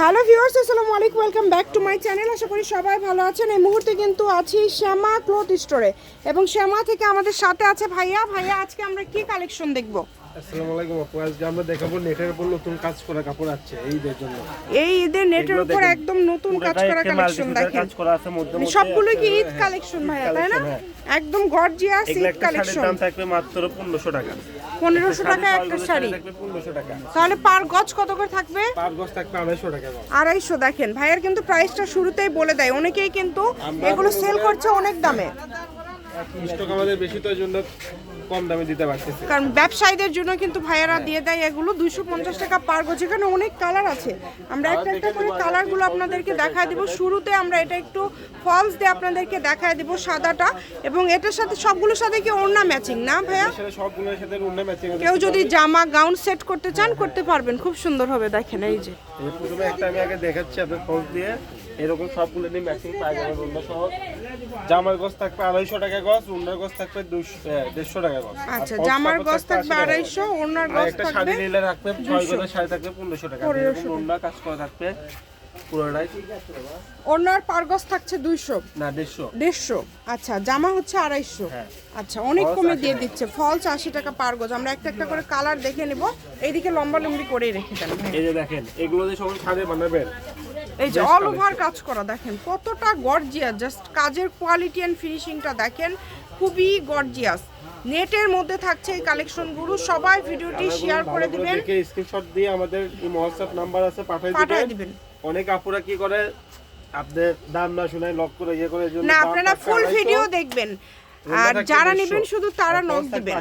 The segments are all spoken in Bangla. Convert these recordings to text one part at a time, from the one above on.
হ্যালো ভিউয়ার্স আসসালামু আলাইকুম welcome back to my channel আশা করি সবাই ভালো আছেন। এই মুহূর্তে কিন্তু আছি শ্যামা ক্লোথ স্টোরে এবং শ্যামা থেকে আমাদের সাথে আছে ভাইয়া। ভাইয়া, আজকে আমরা কি কালেকশন দেখব? আসসালামু আলাইকুম আপু আজকে আমরা দেখাবো নেটের উপর নতুন কাজ করা কাপড় আছে এই ঈদের জন্য। এই ঈদের নেটের উপর একদম নতুন কাজ করা একটা কালেকশন দেখেন। কাজ করা আছে মধ্যে মানে কি ঈদ কালেকশন ভাইয়া তাই না? হ্যাঁ। একদম গর্জিয়াস ঈদ কালেকশন দাম থাকবে মাত্র টাকা। টাকা একটা শাড়ি। তাহলে পার গজ কত করে থাকবে? পার গজ থাকবে আড়াইশো টাকা গজ। আড়াইশো দেখেন। ভাইয়ের কিন্তু প্রাইসটা শুরুতেই বলে দেয় অনেকেই কিন্তু এগুলো সেল করছে অনেক দামে। স্টক আমাদের বেশি তো জন্য কম দামে দিতে পারতেছি। কারণ ব্যবসায়ীদের জন্য কিন্তু ভাইয়ারা দিয়ে দেয় এগুলো দুইশো পঞ্চাশ টাকা পার গজ এখানে অনেক কালার আছে। আমরা একটা একটা করে কালারগুলো আপনাদেরকে দেখায় দিব। শুরুতে আমরা এটা একটু ফলস দিয়ে আপনাদেরকে দেখায় দিব সাদাটা। এবং এটার সাথে সবগুলোর সাথে কি ওড়না ম্যাচিং না ভাইয়া? সবগুলোর সাথে ম্যাচিং কেউ যদি জামা গাউন সেট করতে চান করতে পারবেন। খুব সুন্দর হবে দেখেন এই যে। প্রথমে একটা আমি আগে দেখাচ্ছি আপনার ফলস দিয়ে। এরকম সবগুলো নিয়ে ম্যাচিং পাই যাবে রুন্না সহ। জামার গজ থাকবে আড়াইশো টাকা গজ রুন্নার গজ থাকবে দেড়শো টাকা গজ আর আচ্ছা জামার গজ থাকবে 80 টাকা আড়াইশো ওড়নার আর গজ একটা শাড়ি নিলে রাখবে ছয় গজের শাড়ি থাকবে পনেরোশো টাকা। রুন্না কাজ করা থাকবে পুরোটাই ওড়নার পার গজ থাকছে দুইশো। না দেড়শো। দেড়শো। আচ্ছা জামা হচ্ছে আড়াইশো। হ্যাঁ। আচ্ছা অনেক কমে দিয়ে দিচ্ছে। ফলস আশি টাকা পার গজ আমরা একটা একটা করে কালার দেখে নিব। এইদিকে লম্বা লম্বি করেই রেখে দেন। এই যে দেখেন এগুলো দিয়ে সবাই শাড়ি বানাবেন এই যে অল ওভার কাজ করা দেখেন কতটা গর্জিয়াস জাস্ট কাজের কোয়ালিটি অ্যান্ড ফিনিশিংটা দেখেন খুবই গর্জিয়াস নেটের মধ্যে থাকছে এই কালেকশনগুলো সবাই ভিডিওটি শেয়ার করে দিবেন। স্ক্রিনশট দিয়ে আমাদের হোয়াটসঅ্যাপ নাম্বার আছে পাঠিয়ে পাঠিয়ে দিবেন। অনেক আপুরা কি করে আপনাদের দাম না শুনে লক করে ইয়ে করে জন্য না আপনারা ফুল ভিডিও দেখবেন। আর যারা 150 নেবেন শুধু তারা নক দিবেন।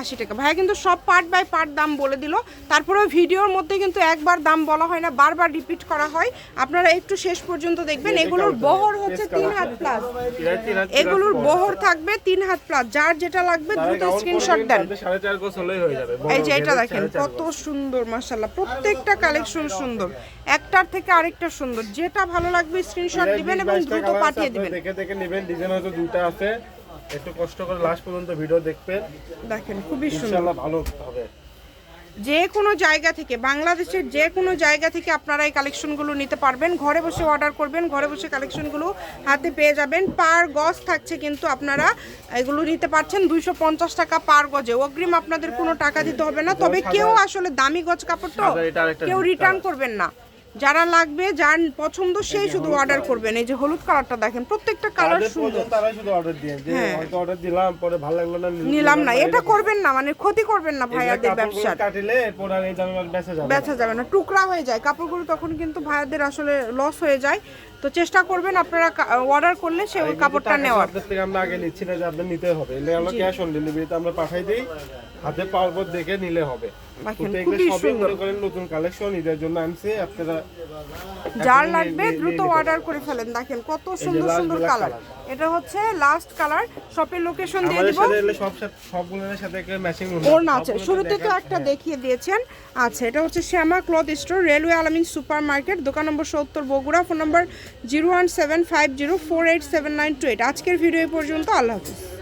আশি টাকা। ভাইয়া কিন্তু সব পার্ট বাই পার্ট দাম বলে দিল। তারপরে ভিডিওর মধ্যে কিন্তু একবার দাম বলা হয় না বারবার রিপিট করা হয়। আপনারা একটু শেষ পর্যন্ত দেখবেন। এগুলোর বহর হচ্ছে তিন হাত প্লাস এগুলোর বহর থাকবে তিন হাত প্লাস যার যেটা লাগবে দ্রুত স্ক্রিনশট দেন। হয়ে এই যে এটা দেখেন কত সুন্দর মাশাল্লাহ প্রত্যেকটা কালেকশন সুন্দর। একটার থেকে আরেকটা সুন্দর। যেটা ভালো লাগবে স্ক্রিনশট দিবেন এবং দ্রুত পাঠিয়ে দিবেন। দেখে দেখে নেবেন। ডিজাইন হয়তো দুটো আছে। একটু কষ্ট করে লাস্ট পর্যন্ত ভিডিও দেখবেন। দেখেন খুবই সুন্দর। ভালো হবে। যে কোনো জায়গা থেকে বাংলাদেশের যে কোনো জায়গা থেকে আপনারা এই কালেকশনগুলো নিতে পারবেন। ঘরে বসে অর্ডার করবেন ঘরে বসে কালেকশনগুলো হাতে পেয়ে যাবেন। পার গজ থাকছে কিন্তু আপনারা এগুলো নিতে পারছেন। দুইশো পঞ্চাশ টাকা পার গজে। অগ্রিম আপনাদের কোনো টাকা দিতে হবে না। তবে কেউ আসলে দামি গজ কাপড় তো কেউ রিটার্ন করবেন না। যারা লাগবে যার পছন্দ সেই শুধু অর্ডার করবেন এই যে হলুদ কালারটা দেখেন প্রত্যেকটা কালার সুন্দর। প্রয়োজন শুধু অর্ডার দিয়ে যে হ্যাঁ। হয়তো অর্ডার দিলাম পরে ভালো লাগল না নিলাম না এটা করবেন না মানে ক্ষতি করবেন না ভাইয়াদের ব্যবসা কাটিলে এই বেচা যাবে না। বেচা যাবে না টুকরা হয়ে যায়। কাপড়গুলো তখন কিন্তু ভাইয়াদের আসলে লস হয়ে যায়। তো চেষ্টা করবেন আপনারা অর্ডার করলে সে ওই কাপড়টা নেওয়ার। আপনাদের থেকে আমরা আগে নিচ্ছি না যে আপনার নিতে হবে। এলে আমরা ক্যাশ অন ডেলিভারিতে আমরা পাঠাই দেই। হাতে পাওয়ার পর দেখে নিলে হবে। নতুন কালেকশন ঈদের জন্য আনছে। আপনারা যার লাগবে দ্রুত অর্ডার করে ফেলেন। দেখেন কত সুন্দর সুন্দর কালার। এটা হচ্ছে লাস্ট কালার শপের লোকেশন দিয়ে দিব। সবগুলোর সাথে ম্যাচিং ওড়না আছে। শুরুতে তো একটা দেখিয়ে দিয়েছেন। আচ্ছা এটা হচ্ছে Shyama cloth store railway Alamin super market দোকান নম্বর সত্তর Bogura phone number zero one seven five zero four eight seven nine two eight. আজকের ভিডিও পর্যন্ত আল্লাহ হাফিজ।